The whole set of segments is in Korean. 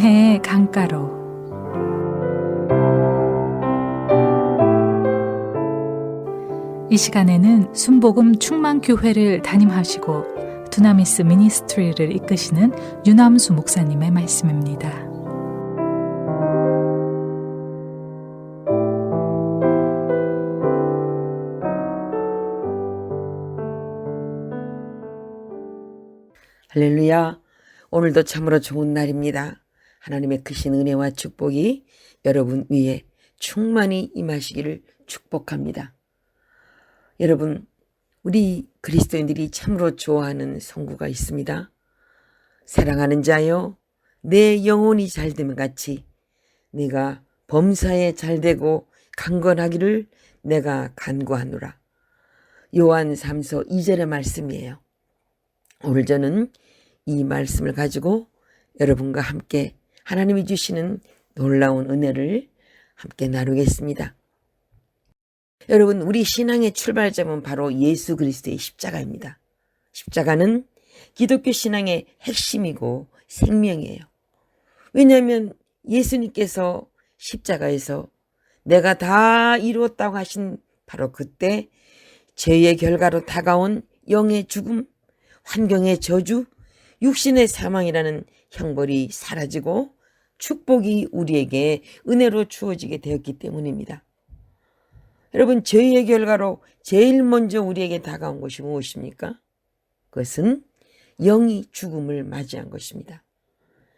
은혜의 강가로 이 시간에는 순복음 충만교회를 담임하시고 두나미스 미니스트리를 이끄시는 유남수 목사님의 말씀입니다. 할렐루야. 오늘도 참으로 좋은 날입니다. 하나님의 크신 은혜와 축복이 여러분 위에 충만히 임하시기를 축복합니다. 여러분, 우리 그리스도인들이 참으로 좋아하는 성구가 있습니다. 사랑하는 자여, 내 영혼이 잘되면 같이 내가 범사에 잘되고 강건하기를 내가 간구하노라. 요한 3서 2절의 말씀이에요. 오늘 저는 이 말씀을 가지고 여러분과 함께 하나님이 주시는 놀라운 은혜를 함께 나누겠습니다. 여러분, 우리 신앙의 출발점은 바로 예수 그리스도의 십자가입니다. 십자가는 기독교 신앙의 핵심이고 생명이에요. 왜냐하면 예수님께서 십자가에서 내가 다 이루었다고 하신 바로 그때 죄의 결과로 다가온 영의 죽음, 환경의 저주, 육신의 사망이라는 형벌이 사라지고 축복이 우리에게 은혜로 주어지게 되었기 때문입니다. 여러분, 죄의 결과로 제일 먼저 우리에게 다가온 것이 무엇입니까? 그것은 영이 죽음을 맞이한 것입니다.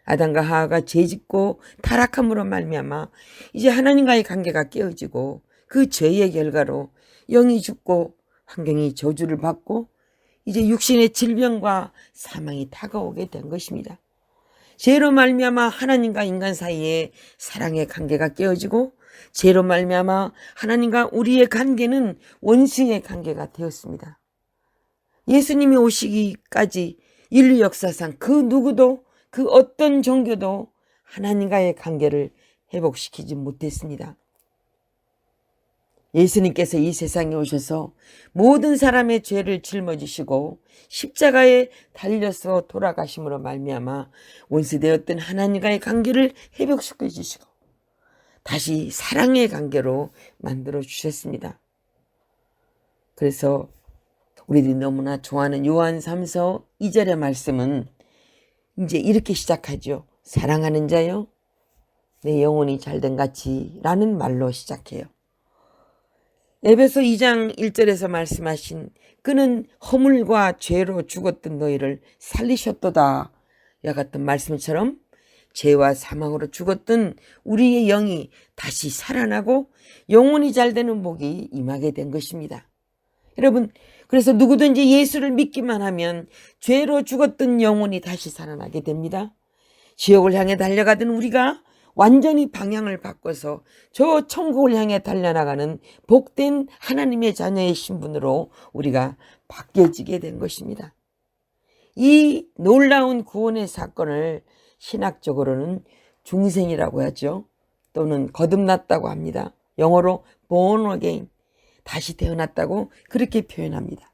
아담과 하하가 죄짓고 타락함으로 말미암아 이제 하나님과의 관계가 깨어지고 그 죄의 결과로 영이 죽고 환경이 저주를 받고 이제 육신의 질병과 사망이 다가오게 된 것입니다. 죄로 말미암아 하나님과 인간 사이에 사랑의 관계가 깨어지고 죄로 말미암아 하나님과 우리의 관계는 원수의 관계가 되었습니다. 예수님이 오시기까지 인류 역사상 그 누구도 그 어떤 종교도 하나님과의 관계를 회복시키지 못했습니다. 예수님께서 이 세상에 오셔서 모든 사람의 죄를 짊어지시고 십자가에 달려서 돌아가심으로 말미암아 원수되었던 하나님과의 관계를 회복시켜 주시고 다시 사랑의 관계로 만들어 주셨습니다. 그래서 우리들이 너무나 좋아하는 요한 3서 2절의 말씀은 이제 이렇게 시작하죠. 사랑하는 자요 내 영혼이 잘된 같이 라는 말로 시작해요. 에베소 2장 1절에서 말씀하신 그는 허물과 죄로 죽었던 너희를 살리셨도다. 야 같은 말씀처럼 죄와 사망으로 죽었던 우리의 영이 다시 살아나고 영혼이 잘 되는 복이 임하게 된 것입니다. 여러분, 그래서 누구든지 예수를 믿기만 하면 죄로 죽었던 영혼이 다시 살아나게 됩니다. 지옥을 향해 달려가던 우리가 완전히 방향을 바꿔서 저 천국을 향해 달려나가는 복된 하나님의 자녀의 신분으로 우리가 바뀌어지게 된 것입니다. 이 놀라운 구원의 사건을 신학적으로는 중생이라고 하죠. 또는 거듭났다고 합니다. 영어로 born again, 다시 태어났다고 그렇게 표현합니다.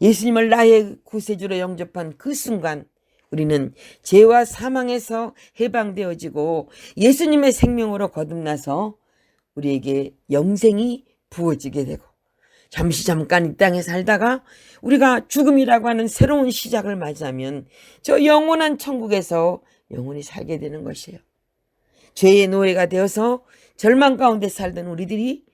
예수님을 나의 구세주로 영접한 그 순간 우리는 죄와 사망에서 해방되어지고 예수님의 생명으로 거듭나서 우리에게 영생이 부어지게 되고 잠시 잠깐 이 땅에 살다가 우리가 죽음이라고 하는 새로운 시작을 맞이하면 저 영원한 천국에서 영원히 살게 되는 것이에요. 죄의 노예가 되어서 절망 가운데 살던 우리들이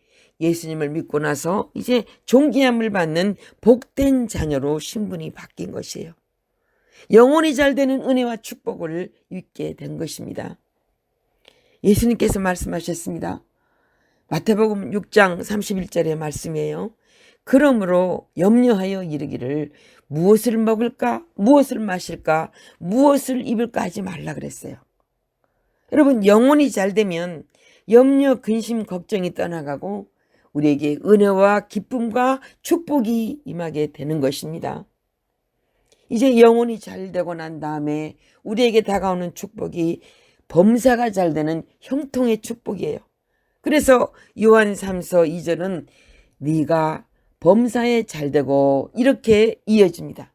예수님을 믿고 나서 이제 존귀함을 받는 복된 자녀로 신분이 바뀐 것이에요. 영혼이 잘 되는 은혜와 축복을 입게 된 것입니다. 예수님께서 말씀하셨습니다. 마태복음 6장 31절의 말씀이에요. 그러므로 염려하여 이르기를 무엇을 먹을까, 무엇을 마실까, 무엇을 입을까 하지 말라 그랬어요. 여러분, 영혼이 잘 되면 염려, 근심, 걱정이 떠나가고 우리에게 은혜와 기쁨과 축복이 임하게 되는 것입니다. 이제 영혼이 잘 되고 난 다음에 우리에게 다가오는 축복이 범사가 잘 되는 형통의 축복이에요. 그래서 요한 3서 2절은 네가 범사에 잘 되고 이렇게 이어집니다.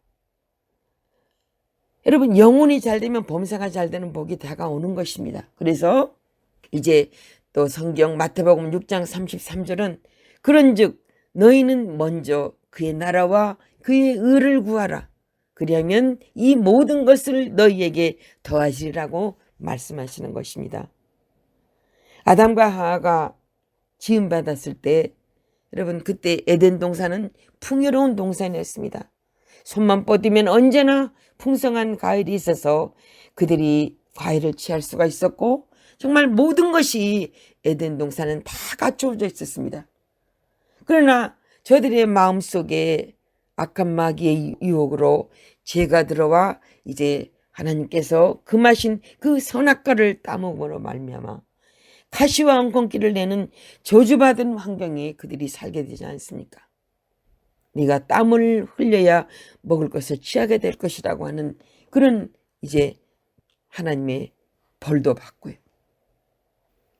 여러분 영혼이 잘 되면 범사가 잘 되는 복이 다가오는 것입니다. 그래서 이제 또 성경 마태복음 6장 33절은 그런즉 너희는 먼저 그의 나라와 그의 의를 구하라. 그리하면 이 모든 것을 너희에게 더하시리라고 말씀하시는 것입니다. 아담과 하하가 지음 받았을 때 여러분 그때 에덴 동산은 풍요로운 동산이었습니다. 손만 뻗으면 언제나 풍성한 과일이 있어서 그들이 과일을 취할 수가 있었고 정말 모든 것이 에덴 동산은 다 갖추어져 있었습니다. 그러나 저들의 마음속에 악한 마귀의 유혹으로 죄가 들어와 이제 하나님께서 금하신 그 선악과를 따먹으로 말미암아 가시와 엉겅퀴를 내는 저주받은 환경에 그들이 살게 되지 않습니까? 네가 땀을 흘려야 먹을 것을 취하게 될 것이라고 하는 그런 이제 하나님의 벌도 받고요.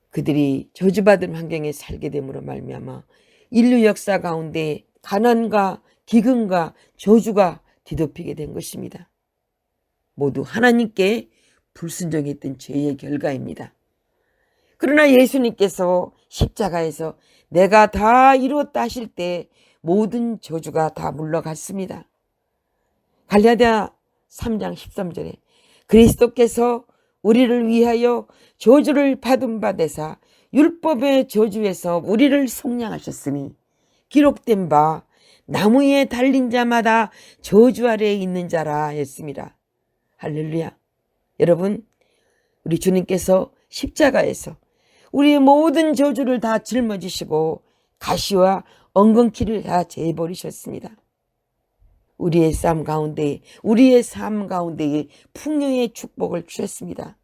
그들이 저주받은 환경에 살게 됨으로 말미암아 인류 역사 가운데 가난과 기근과 저주가 뒤덮이게 된 것입니다. 모두 하나님께 불순종했던 죄의 결과입니다. 그러나 예수님께서 십자가에서 내가 다 이루었다 하실 때 모든 저주가 다 물러갔습니다. 갈라디아 3장 13절에 그리스도께서 우리를 위하여 저주를 받은 바 되사 율법의 저주에서 우리를 속량하셨으니 기록된 바 나무 에 달린 자마다 저주 아래에 있는 자라 했습니다. 할렐루야. 여러분, 우리 주님께서 십자가에서 우리의 모든 저주를 다 짊어지시고 가시와 엉겅퀴를 다 제버리셨습니다. 우리의 삶 가운데, 우리의 삶 가운데에 풍요의 축복을 주셨습니다.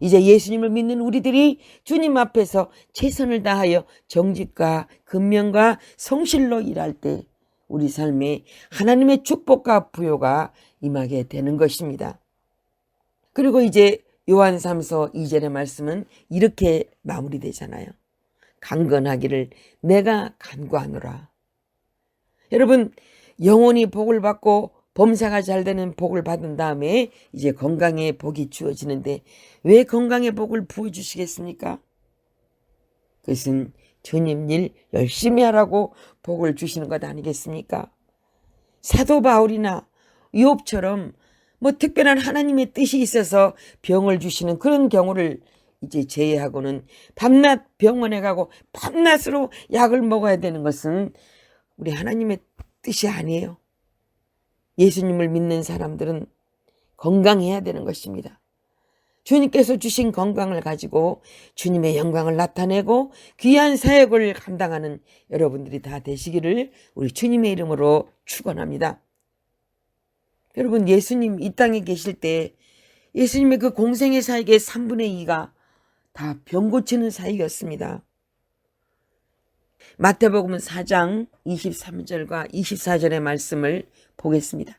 이제 예수님을 믿는 우리들이 주님 앞에서 최선을 다하여 정직과 근면과 성실로 일할 때 우리 삶에 하나님의 축복과 부요가 임하게 되는 것입니다. 그리고 이제 요한 3서 2절의 말씀은 이렇게 마무리되잖아요. 강건하기를 내가 간구하노라. 여러분 영혼이 복을 받고 범사가 잘 되는 복을 받은 다음에 이제 건강의 복이 주어지는데 왜 건강의 복을 부어주시겠습니까? 그것은 주님 일 열심히 하라고 복을 주시는 것 아니겠습니까? 사도 바울이나 유업처럼 뭐 특별한 하나님의 뜻이 있어서 병을 주시는 그런 경우를 이제 제외하고는 밤낮 병원에 가고 밤낮으로 약을 먹어야 되는 것은 우리 하나님의 뜻이 아니에요. 예수님을 믿는 사람들은 건강해야 되는 것입니다. 주님께서 주신 건강을 가지고 주님의 영광을 나타내고 귀한 사역을 감당하는 여러분들이 다 되시기를 우리 주님의 이름으로 축원합니다. 여러분 예수님 이 땅에 계실 때 예수님의 그 공생의 사역의 3분의 2가 다 병 고치는 사역이었습니다. 마태복음 4장 23절과 24절의 말씀을 보겠습니다.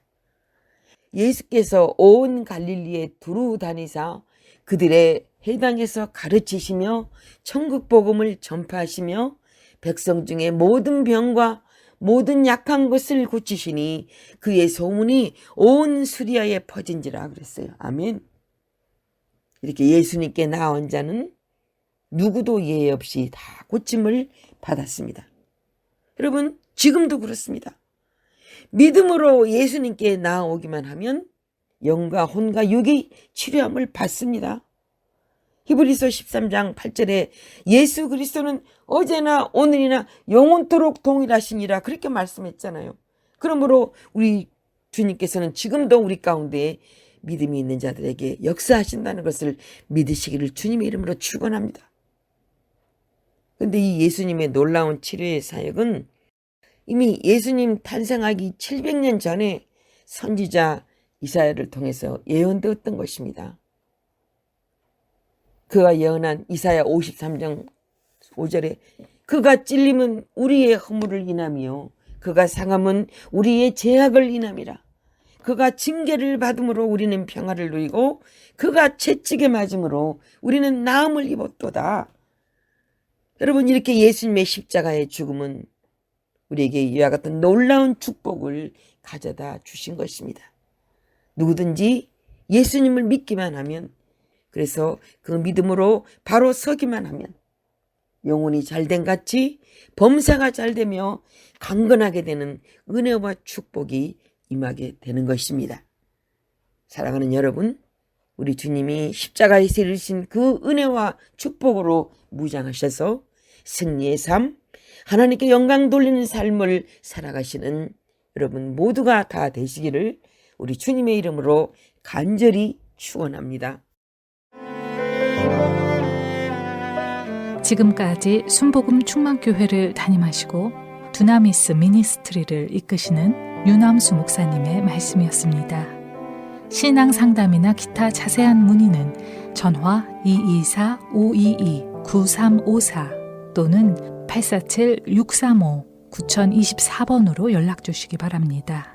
예수께서 온 갈릴리에 두루 다니사 그들의 해당에서 가르치시며 천국 복음을 전파하시며 백성 중에 모든 병과 모든 약한 것을 고치시니 그의 소문이 온 수리아에 퍼진지라 그랬어요. 아멘. 이렇게 예수님께 나온 자는 누구도 예외 없이 다 고침을 받았습니다. 여러분, 지금도 그렇습니다. 믿음으로 예수님께 나아오기만 하면 영과 혼과 육이 치료함을 받습니다. 히브리서 13장 8절에 예수 그리스도는 어제나 오늘이나 영원토록 동일하시니라 그렇게 말씀했잖아요. 그러므로 우리 주님께서는 지금도 우리 가운데 믿음이 있는 자들에게 역사하신다는 것을 믿으시기를 주님의 이름으로 축원합니다. 근데 이 예수님의 놀라운 치료의 사역은 이미 예수님 탄생하기 700년 전에 선지자 이사야를 통해서 예언되었던 것입니다. 그가 예언한 이사야 53장 5절에 그가 찔림은 우리의 허물을 인함이요 그가 상함은 우리의 죄악을 인함이라 그가 징계를 받음으로 우리는 평화를 누리고 그가 채찍에 맞음으로 우리는 나음을 입었도다. 여러분 이렇게 예수님의 십자가의 죽음은 우리에게 이와 같은 놀라운 축복을 가져다 주신 것입니다. 누구든지 예수님을 믿기만 하면 그래서 그 믿음으로 바로 서기만 하면 영혼이 잘된 같이 범사가 잘 되며 강건하게 되는 은혜와 축복이 임하게 되는 것입니다. 사랑하는 여러분, 우리 주님이 십자가에 세르신 그 은혜와 축복으로 무장하셔서 승리의 삶, 하나님께 영광 돌리는 삶을 살아가시는 여러분 모두가 다 되시기를 우리 주님의 이름으로 간절히 축원합니다. 지금까지 순복음 충만교회를 담임하시고 두나미스 미니스트리를 이끄시는 유남수 목사님의 말씀이었습니다. 신앙 상담이나 기타 자세한 문의는 전화 224-522-9354 또는 847-635-9024번으로 연락 주시기 바랍니다.